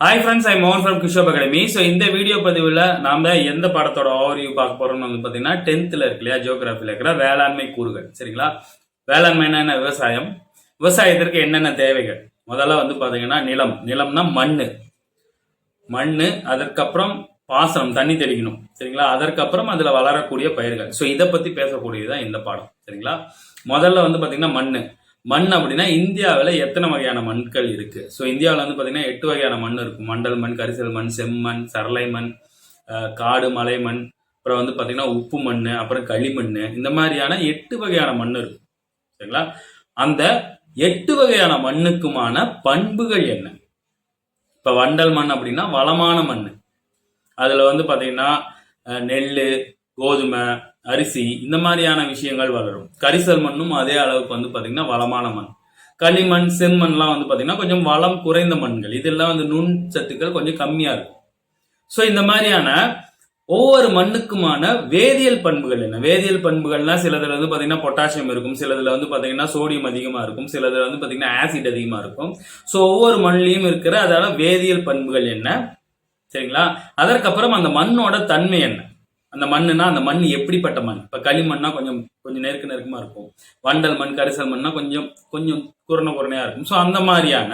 Hi friends I மோகன் from கிஷோப் academy so இந்த வீடியோ பதிவில் நாம எந்த படத்தோட ஓவர்வியூ பார்க்க போறோம்னு வந்து பார்த்தீங்கன்னா டென்த்தில் இருக்கு இல்லையா ஜியோகிராஃபியில் இருக்கிற வேளாண்மை கூறுகள் சரிங்களா? வேளாண்மைனா என்ன? விவசாயம். விவசாயத்திற்கு என்னென்ன தேவைகள்? முதல்ல வந்து பார்த்தீங்கன்னா நிலம். நிலம்னா மண் மண் அதற்கப்புறம் பாசனம் தண்ணி தெளிக்கணும் சரிங்களா? அதற்கப்புறம் அதில் வளரக்கூடிய பயிர்கள். ஸோ இதை பற்றி பேசக்கூடியது தான் இந்த பாடம் சரிங்களா? முதல்ல வந்து பார்த்தீங்கன்னா மண் மண் அப்படின்னா இந்தியாவில் எத்தனை வகையான மண்கள் இருக்கு? ஸோ இந்தியாவில் வந்து பார்த்திங்கன்னா எட்டு வகையான மண் இருக்கும் மண்டல் மண் கரிசல் மண் செம்மண் சரளை மண் காடு மலை மண் அப்புறம் வந்து பார்த்திங்கன்னா உப்பு மண் அப்புறம் களிமண் இந்த மாதிரியான எட்டு வகையான மண் இருக்கும் சரிங்களா? அந்த எட்டு வகையான மண்ணுக்குமான பண்புகள் என்ன? இப்போ வண்டல் மண் அப்படின்னா வளமான மண். அதில் வந்து பார்த்திங்கன்னா நெல் கோதுமை அரிசி இந்த மாதிரியான விஷயங்கள் வளரும். கரிசல் மண்ணும் அதே அளவுக்கு வந்து பார்த்தீங்கன்னா வளமான மண். களிமண் செம்மண்லாம் வந்து பார்த்தீங்கன்னா கொஞ்சம் வளம் குறைந்த மண்கள். இதெல்லாம் வந்து நுண் சத்துக்கள் கொஞ்சம் கம்மியாக இருக்கும். ஸோ இந்த மாதிரியான ஒவ்வொரு மண்ணுக்குமான வேதியியல் பண்புகள் என்ன? வேதியியல் பண்புகள்னா சிலதுல வந்து பாத்தீங்கன்னா பொட்டாசியம் இருக்கும். சிலதுல வந்து பாத்தீங்கன்னா சோடியம் அதிகமா இருக்கும். சிலதுல வந்து பாத்தீங்கன்னா ஆசிட் அதிகமா இருக்கும். ஸோ ஒவ்வொரு மண்ணிலையும் இருக்கிற அதோட வேதியியல் பண்புகள் என்ன? சரிங்களா? அதற்கப்புறம் அந்த மண்ணோட தன்மை என்ன? அந்த மண்ணுனா அந்த மண் எப்படிப்பட்ட மண்? இப்போ களிமண்ணா கொஞ்சம் கொஞ்சம் நெருக்கு நெருக்கமாக இருக்கும். வண்டல் மண் கரிசல் மண்ணா கொஞ்சம் கொஞ்சம் குரண குரணையாக இருக்கும். ஸோ அந்த மாதிரியான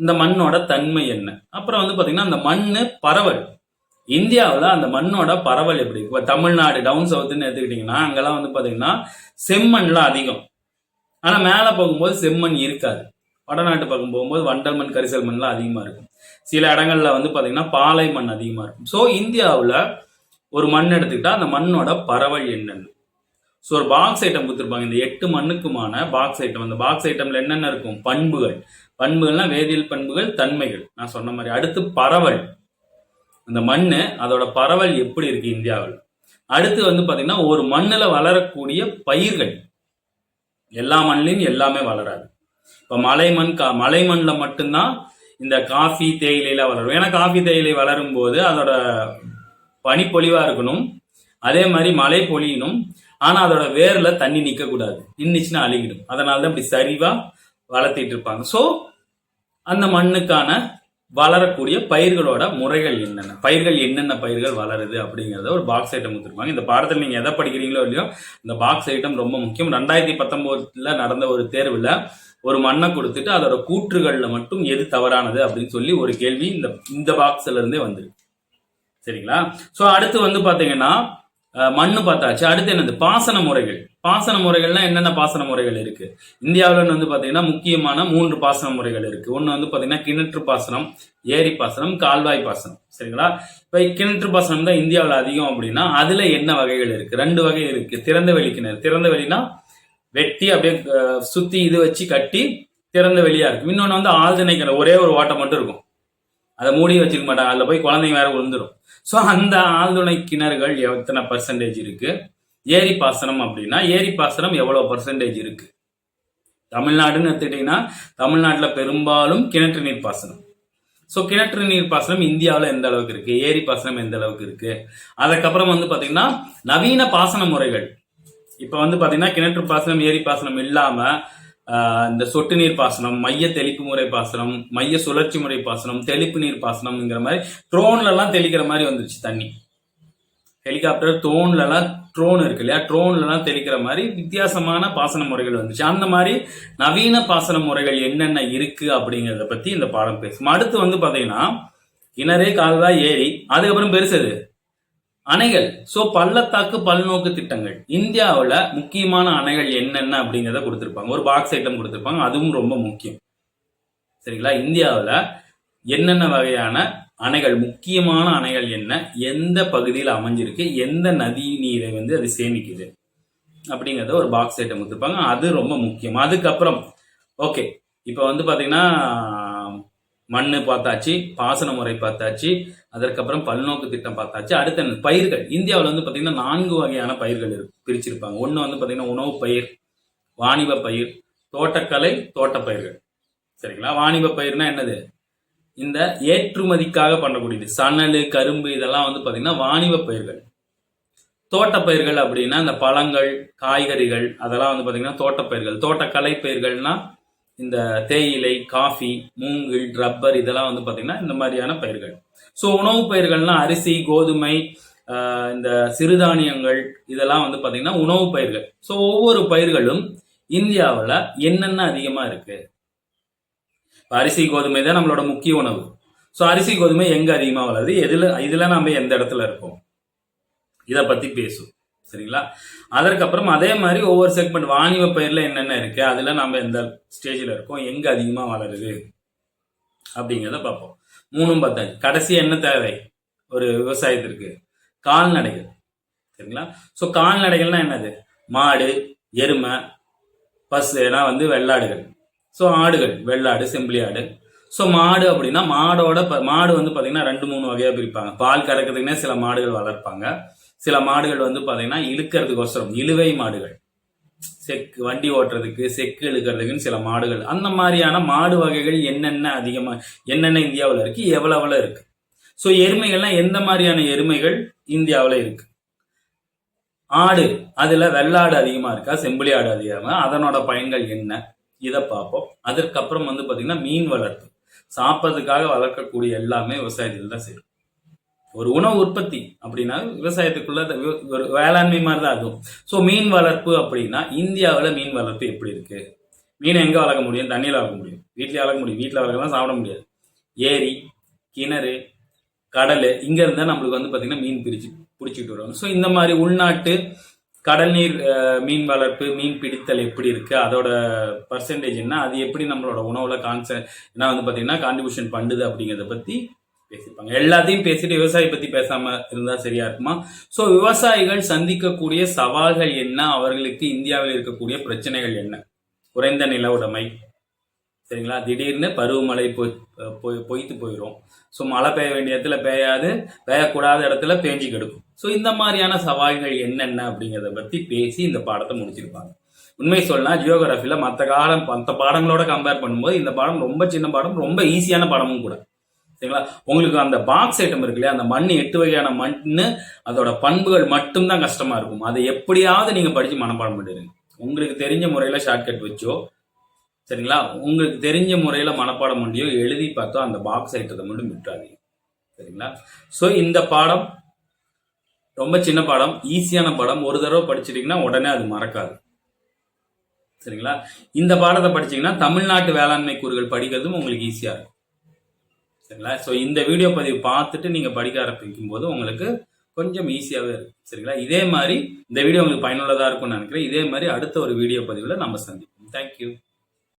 இந்த மண்ணோட தன்மை என்ன? அப்புறம் வந்து பார்த்தீங்கன்னா அந்த மண் பரவல். இந்தியாவில் அந்த மண்ணோட பரவல் எப்படி இப்போ தமிழ்நாடு டவுன் சவுத்துன்னு எடுத்துக்கிட்டிங்கன்னா அங்கெல்லாம் வந்து பார்த்தீங்கன்னா செம்மண்லாம் அதிகம். ஆனால் மேலே போகும்போது செம்மண் இருக்காது. வடநாட்டு பக்கம் போகும்போது வண்டல் மண் கரிசல் மண்லாம் அதிகமாக இருக்கும். சில இடங்கள்ல வந்து பார்த்தீங்கன்னா பாலை மண் அதிகமாக இருக்கும். ஸோ இந்தியாவில் ஒரு மண் எடுத்துக்கிட்டா அந்த மண்ணோட பரவல் என்னென்னு. ஸோ ஒரு பாக்ஸ் ஐட்டம் கொடுத்துருப்பாங்க. இந்த எட்டு மண்ணுக்குமான பாக்ஸ் ஐட்டம் அந்த பாக்ஸ் ஐட்டம்ல என்னென்ன இருக்கும்? பண்புகள். பண்புகள்னா வேதியியல் பண்புகள் தன்மைகள். நான் சொன்ன மாதிரி அடுத்து பரவல். அந்த மண் அதோட பரவல் எப்படி இருக்கு இந்தியாவில்? அடுத்து வந்து பார்த்தீங்கன்னா ஒரு மண்ணில் வளரக்கூடிய பயிர்கள். எல்லா மண்ணிலையும் எல்லாமே வளராது. இப்போ மலை மண் கா மலை மண்ணில் மட்டும்தான் இந்த காஃபி தேயிலையில வளரும். ஏன்னா காஃபி தேயிலை வளரும் போது அதோட பனிப்பொழிவா இருக்கணும். அதே மாதிரி மழை பொழியணும். ஆனா அதோட வேர்ல தண்ணி நிக்க கூடாது நின்னுச்சுன்னா அழுகிடும். அதனால தான் இப்படி சரிவா வளர்த்திட்டு இருப்பாங்க. ஸோ அந்த மண்ணுக்கான வளரக்கூடிய பயிர்களோட முறைகள் என்னென்ன? பயிர்கள் என்னென்ன பயிர்கள் வளருது அப்படிங்கறத ஒரு பாக்ஸ் ஐட்டம் கொடுத்துருப்பாங்க. இந்த பாடத்தில் நீங்க எதை படிக்கிறீங்களோ இல்லையோ இந்த பாக்ஸ் ஐட்டம் ரொம்ப முக்கியம். ரெண்டாயிரத்தி பத்தொன்பதுல நடந்த ஒரு தேர்வுல ஒரு மண்ணை கொடுத்துட்டு அதோட கூற்றுகள்ல மட்டும் எது தவறானது அப்படின்னு சொல்லி ஒரு கேள்வி இந்த இந்த பாக்ஸ்ல இருந்தே வந்திருக்கு. சரிங்களா? சோ அடுத்து வந்து பாத்தீங்கன்னா மண்ணு பார்த்தாச்சு. அடுத்து என்னது? பாசன முறைகள். பாசன முறைகள்னா என்னென்ன பாசன முறைகள் இருக்கு? இந்தியாவில் வந்து பாத்தீங்கன்னா முக்கியமான மூன்று பாசன முறைகள் இருக்கு. ஒன்று வந்து பாத்தீங்கன்னா கிணற்று பாசனம் ஏரி பாசனம் கால்வாய் பாசனம். சரிங்களா? இப்ப கிணற்று பாசனம் தான் இந்தியாவில் அதிகம் அப்படின்னா அதுல என்ன வகைகள் இருக்கு? ரெண்டு வகை இருக்கு. திறந்த வெளி கிணறு. திறந்த வெளினா வெட்டி அப்படியே சுற்றி சுத்தி இது வச்சு கட்டி திறந்த வெளியா இருக்கும் இன்னொன்னு வந்து ஆழ்துணை கிணறு ஒரே ஒரு ஓட்டம் மட்டும் இருக்கும். அதை மூடி வச்சிருக்க மாட்டாங்க. அதில் போய் குழந்தைங்க வேற விழுந்துரும் ஸோ அந்த ஆழ்துணை கிணறுகள் எத்தனை பர்சன்டேஜ் இருக்கு? ஏரி பாசனம் அப்படின்னா ஏரி பாசனம் எவ்வளோ பர்சன்டேஜ் இருக்கு? தமிழ்நாடுன்னு எடுத்துக்கிட்டீங்கன்னா தமிழ்நாட்டில் பெரும்பாலும் கிணற்று நீர் பாசனம். ஸோ கிணற்று நீர் பாசனம் இந்தியாவில் எந்த அளவுக்கு இருக்கு? ஏரி பாசனம் எந்த அளவுக்கு இருக்கு? அதுக்கப்புறம் வந்து பார்த்தீங்கன்னா நவீன பாசன முறைகள். இப்போ வந்து பார்த்தீங்கன்னா கிணற்று பாசனம் ஏரி பாசனம் இல்லாமல் இந்த சொட்டு நீர் பாசனம் மைய தெளிப்பு முறை பாசனம் மைய சுழற்சி முறை பாசனம் தெளிப்பு நீர் பாசனம்ங்கிற மாதிரி ட்ரோன்ல எல்லாம் தெளிக்கிற மாதிரி வந்துருச்சு தண்ணி. ஹெலிகாப்டர் ட்ரோன்ல எல்லாம் ட்ரோன் இருக்கு இல்லையா? ட்ரோன்ல எல்லாம் தெளிக்கிற மாதிரி வித்தியாசமான பாசன முறைகள் வந்துச்சு. அந்த மாதிரி நவீன பாசன முறைகள் என்னென்ன இருக்கு அப்படிங்கறத பத்தி இந்த பாடம் பேசும். அடுத்து வந்து பாத்தீங்கன்னா கிணறு கால்வாய் ஏரி அதுக்கப்புறம் பெருசது அணைகள். சோ பள்ளத்தாக்கு பல்நோக்கு திட்டங்கள். இந்தியாவில் முக்கியமான அணைகள் என்னென்ன அப்படிங்கிறத கொடுத்துருப்பாங்க. ஒரு பாக்ஸ் ஐட்டம் கொடுத்துருப்பாங்க. அதுவும் ரொம்ப முக்கியம். சரிங்களா? இந்தியாவில் என்னென்ன வகையான அணைகள் முக்கியமான அணைகள் என்ன எந்த பகுதியில் அமைஞ்சிருக்கு எந்த நதி நீரை வந்து அது சேமிக்குது அப்படிங்கிறத ஒரு பாக்ஸ் ஐட்டம் கொடுத்துருப்பாங்க. அது ரொம்ப முக்கியம். அதுக்கப்புறம் ஓகே இப்போ வந்து பார்த்தீங்கன்னா மண் பார்த்தாச்சு பாசன முறை பார்த்தாச்சு அதற்கப்புறம் பல்நோக்கு திட்டம் பார்த்தாச்சு அடுத்த பயிர்கள். இந்தியாவில் வந்து பார்த்தீங்கன்னா நான்கு வகையான பயிர்கள் இருக்கு பிரிச்சிருப்பாங்க. ஒன்று வந்து பார்த்தீங்கன்னா உணவு பயிர் வாணிப பயிர் தோட்டக்கலை தோட்டப்பயிர்கள் சரிங்களா? வாணிப பயிர்னா என்னது? இந்த ஏற்றுமதிக்காக பண்ணக்கூடியது. சணல் கரும்பு இதெல்லாம் வந்து பார்த்தீங்கன்னா வாணிப பயிர்கள். தோட்டப்பயிர்கள் அப்படின்னா இந்த பழங்கள் காய்கறிகள் அதெல்லாம் வந்து பார்த்தீங்கன்னா தோட்டப்பயிர்கள் தோட்டக்கலை பயிர்கள்னா இந்த தேயிலை காஃபி மூங்கில் ரப்பர் இதெல்லாம் வந்து பார்த்திங்கன்னா இந்த மாதிரியான பயிர்கள். ஸோ உணவுப் பயிர்கள்னா அரிசி கோதுமை இந்த சிறுதானியங்கள் இதெல்லாம் வந்து பார்த்திங்கன்னா உணவு பயிர்கள். ஸோ ஒவ்வொரு பயிர்களும் இந்தியாவில் என்னென்ன அதிகமாக இருக்குது அரிசி கோதுமை தான் நம்மளோட முக்கிய உணவு. ஸோ அரிசி கோதுமை எங்கே அதிகமாக வளருது? எதில் இதில் நம்ம எந்த இடத்துல இருக்கோம்? இதை பற்றி பேசும் சரிங்களா? அதற்கப்புறம் அதே மாதிரி ஒவ்வொரு செக்மெண்ட் வாணிப பயிரில் என்னென்ன இருக்கு? அதில் நம்ம எந்த ஸ்டேஜில் இருக்கோம்? எங்கே அதிகமாக வளருது? அப்படிங்கிறத பார்ப்போம். மூணும் பத்தாச்சு கடைசி என்ன தேவை? ஒரு விவசாயத்திற்கு. கால்நடைகள். சரிங்களா? ஸோ கால்நடைகள்னா என்னது? மாடு எருமை பசுனா வந்து வெள்ளாடுகள். ஸோ ஆடுகள். வெள்ளாடு செம்பிளி ஆடு. ஸோ மாடு அப்படின்னா மாடோட மாடு வந்து பார்த்தீங்கன்னா ரெண்டு மூணு வகையாக பிரிப்பாங்க. பால் கறக்கிறதுக்குனே சில மாடுகள் வளர்ப்பாங்க. சில மாடுகள் வந்து பார்த்தீங்கன்னா இழுக்கிறதுக்கோசரம் இழுவை மாடுகள். செக்கு வண்டி ஓட்டுறதுக்கு செக்கு இழுக்கிறதுக்குன்னு சில மாடுகள். அந்த மாதிரியான மாடு வகைகள் என்னென்ன அதிகமாக என்னென்ன இந்தியாவில் இருக்கு? எவ்வளவுல இருக்கு? ஸோ எருமைகள்லாம் எந்த மாதிரியான எருமைகள் இந்தியாவில் இருக்கு? ஆடு அதில் வெள்ளாடு அதிகமாக இருக்கா? செம்பிளி ஆடு அதிகமாக அதனோட பயன்கள் என்ன? இதை பார்ப்போம் அதற்கப்புறம் வந்து பார்த்திங்கன்னா மீன் வளர்ப்பு. சாப்பிட்றதுக்காக வளர்க்கக்கூடிய எல்லாமே விவசாயத்தில் தான் செய்யும் ஒரு உணவு உற்பத்தி அப்படின்னா விவசாயத்துக்குள்ள ஒரு வேளாண்மை மாதிரி தான் ஆகும் ஸோ மீன் வளர்ப்பு அப்படின்னா இந்தியாவில் மீன் வளர்ப்பு எப்படி இருக்கு? மீன் எங்கே வளர்க்க முடியும்? தண்ணியில் வளர்க்க முடியும். வீட்டில் வளர்க்க முடியும். வீட்டில் வளர்க்கலாம் சாப்பிட முடியாது. ஏரி கிணறு கடல் இங்கே இருந்தால் நம்மளுக்கு வந்து பார்த்திங்கன்னா மீன் பிரிச்சு பிடிச்சிட்டு வருவாங்க. ஸோ இந்த மாதிரி உள்நாட்டு கடல் நீர் மீன் வளர்ப்பு மீன் பிடித்தல் எப்படி இருக்குது அதோட பர்சன்டேஜ் என்ன? அது எப்படி நம்மளோட உணவில் கான்ச என்ன வந்து பார்த்திங்கன்னா கான்ட்ரிபியூஷன் பண்ணுது அப்படிங்கிறத பற்றி பேசிப்பாங்க எல்லாத்தையும் பேசிட்டு விவசாயி பத்தி பேசாம இருந்தா சரியா இருக்குமா? ஸோ விவசாயிகள் சந்திக்கக்கூடிய சவால்கள் என்ன? அவர்களுக்கு இந்தியாவில் இருக்கக்கூடிய பிரச்சனைகள் என்ன? குறைந்த நில உடைமை. சரிங்களா? திடீர்னு பருவமழை போய் பொய்த்து போயிடும் ஸோ மழை பெய்ய வேண்டிய இடத்துல பெய்யாது. பெய்யக்கூடாத இடத்துல பேஞ்சு கெடுக்கும். ஸோ இந்த மாதிரியான சவால்கள் என்னென்ன அப்படிங்கிறத பற்றி பேசி இந்த பாடத்தை முடிச்சிருப்பாங்க. உண்மை சொல்லலாம் ஜியோகிராஃபியில் மற்ற காலம் மற்ற பாடங்களோட கம்பேர் பண்ணும்போது இந்த பாடம் ரொம்ப சின்ன பாடம் ரொம்ப ஈஸியான பாடமும் கூட. சரிங்களா? உங்களுக்கு அந்த பாக்ஸ் ஐட்டம் இருக்கு இல்லையா அந்த மண் எட்டு வகையான மண்ணு அதோட பண்புகள் மட்டும்தான் கஷ்டமா இருக்கும். அதை எப்படியாவது நீங்க படிச்சு மனப்பாடம் பண்ணிடுங்க. உங்களுக்கு தெரிஞ்ச முறையில ஷார்ட்கட் வச்சோ சரிங்களா? உங்களுக்கு தெரிஞ்ச முறையில மனப்பாடம் பண்ணியோ எழுதி பார்த்தோ அந்த பாக்ஸ் ஐட்டத்தை மட்டும் விட்டுறாதீங்க. சரிங்களா? ஸோ இந்த பாடம் ரொம்ப சின்ன பாடம் ஈஸியான பாடம். ஒரு தடவை படிச்சிட்டீங்கன்னா உடனே அது மறக்காது. சரிங்களா? இந்த பாடத்தை படிச்சீங்கன்னா தமிழ்நாட்டு வேளாண்மை கூறுகள் படிக்கிறதும் உங்களுக்கு ஈஸியா இருக்கும். சரிங்களா? ஸோ இந்த வீடியோ பதிவு பார்த்துட்டு நீங்கள் படிக்க ஆரம்பிக்கும் போது உங்களுக்கு கொஞ்சம் ஈஸியாகவே இருக்கும். சரிங்களா? இதே மாதிரி இந்த வீடியோ உங்களுக்கு பயனுள்ளதாக இருக்கும்னு நினைக்கிறேன். இதே மாதிரி அடுத்த ஒரு வீடியோ பதிவில் நம்ம சந்திப்போம். தேங்க்யூ